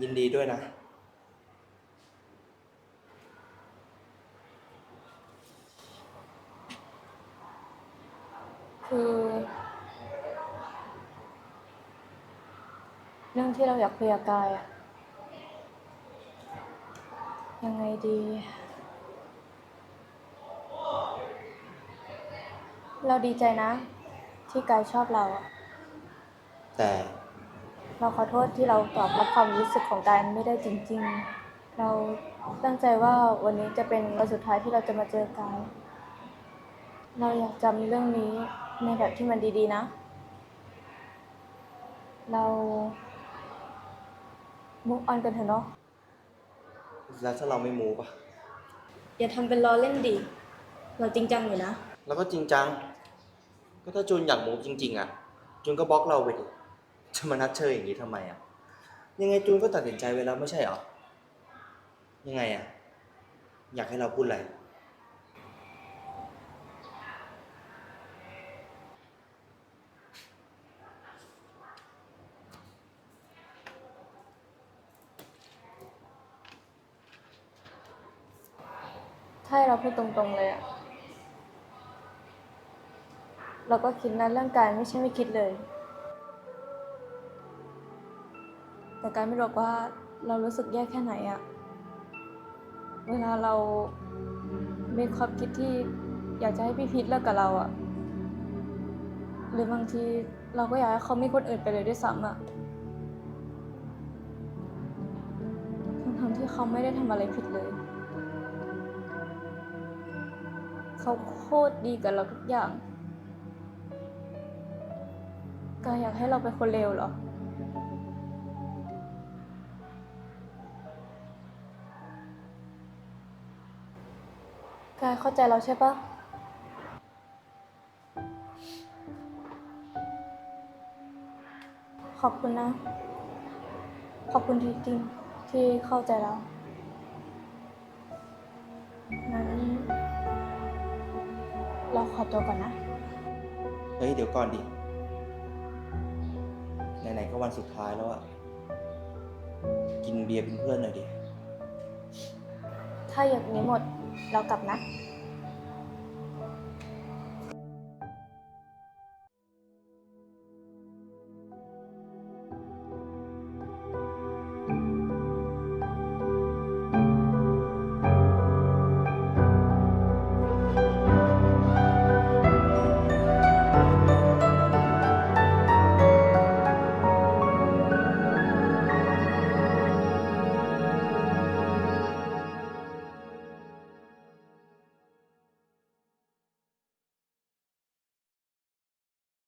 ยินดีด้วยนะคือเรื่องที่เราอยากคุยกับกายอะยังไงดี เราดีใจนะ ที่กายชอบเราอะแต่ เราขอโทษที่เราตอบรับความรู้สึกของกายไม่ได้จริง ๆ เราตั้งใจว่าวันนี้จะเป็นวันสุดท้ายที่เราจะมาเจอกายเราอยากจำเรื่องนี้ในแบบที่มันดีๆนะ เรามุกออนกันเถอะเนาะแล้วถ้าเราไม่มูปะอย่าทำเป็นล้อเล่นดิ เราจริงจังอยู่นะ แล้วก็จริงจัง ก็ถ้าจูนอยากมูฟจริง ๆ อะ จูนก็บล็อกเราไปดิ จะมานัดเชยอย่างนี้ทำไมอะ ยังไงจูนก็ตัดสินใจไว้แล้วไม่ใช่เหรอ ยังไงอะ อยากให้เราพูดอะไร ถ้าให้เราพูดตรงๆเลยอะเราก็คิดนะเรื่องการไม่ใช่ไม่คิดเลย แต่การไม่รู้ว่าเรารู้สึกแย่แค่ไหนอะเวลาเรามีความคิดที่อยากจะให้พี่พีทเลิกกับเราอะหรือบางทีเราก็อยากให้เขามีคนอื่นไปเลยด้วยซ้ำอะทั้งๆที่เขาไม่ได้ทำอะไรผิดเลย เขาโคตรดีกับเราทุกอย่างกายอยากให้เราเป็นคนเลวเหรอ กายเข้าใจเราใช่ปะขอบคุณนะ ขอบคุณจริงๆที่เข้าใจเรา งั้น เราขอตัวก่อนนะ เฮ้ย เดี๋ยวก่อนดิ ไหนๆก็วันสุดท้ายแล้วอะกินเบียร์เป็นเพื่อนหน่อยดิ ถ้าอย่างนี้หมด เรากลับนะ